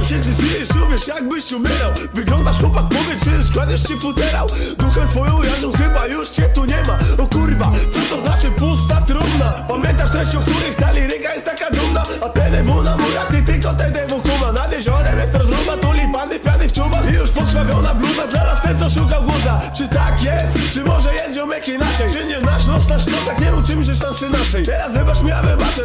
pytam się, czy żyjesz, uwierz jakbyś umierał Wyglądasz chłopak, powiedz, czy składasz się futerał Duchem swoją jarzą, chyba już cię tu nie ma O kurwa, co to znaczy pusta trumna? Pamiętasz treści, o których ta liryka jest taka dumna? A TDW na murach, ty tylko TDW kuma Nad jeziorem jest rozruba, tulipany w pianych czubach I już pokrwawiona bluza dla nas ten, co szukał guza Czy tak jest? Czy może jest ziomek inaczej? Czy nie nasz nos, nasz nos, jak nie uczymy się szansy naszej Teraz wybacz mi, ja wybaczę,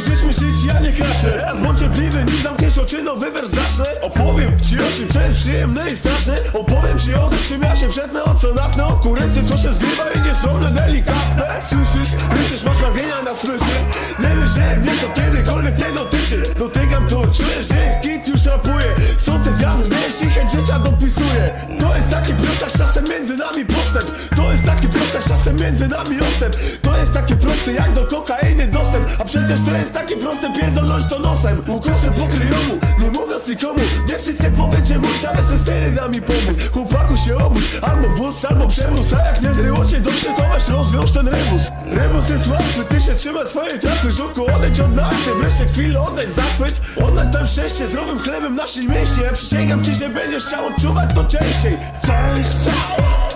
żeśmy żyć, ja nie kraczę. Teraz bądź cierpliwy, nim zamkniesz oczy, nowy wers zacznę. Opowiem ci o czym, jest przyjemne i straszne. Opowiem ci o tym, czym ja się przetnę, o co natnę O kurysy, co się zgrywa, idzie stromne, delikatne. Słyszysz, myślisz, masz nawienia na smyczy Nie wiesz, że mnie to kiedykolwiek nie dotyczy. Dotykam to, czuję, że w kit już rapuje. Słońce wiatr, wiesz i chęć życia dopisuje. To jest taki prostak, czasem między nami postęp między nami odstęp To jest takie proste jak do kokainy dostęp. A przecież to jest takie proste pierdolność to nosem. Ukosem pokryjomu, nie mówiąc nikomu. Nie wszyscy że mój ale ze sterydami pomóc. Chłopaku się obudź, albo wóz, albo przewóz A jak nie zryło się dobrze, to weź rozwiąż ten rebus Rebus jest łatwy, ty się trzymaj swojej trafy Żółku, odejdź od narty, wreszcie chwilę oddaj zachwyt Oddaj tam szczęście, zdrowym chlebem naszej mieście przysięgam ci, że będziesz chciał odczuwać to częściej. Częściej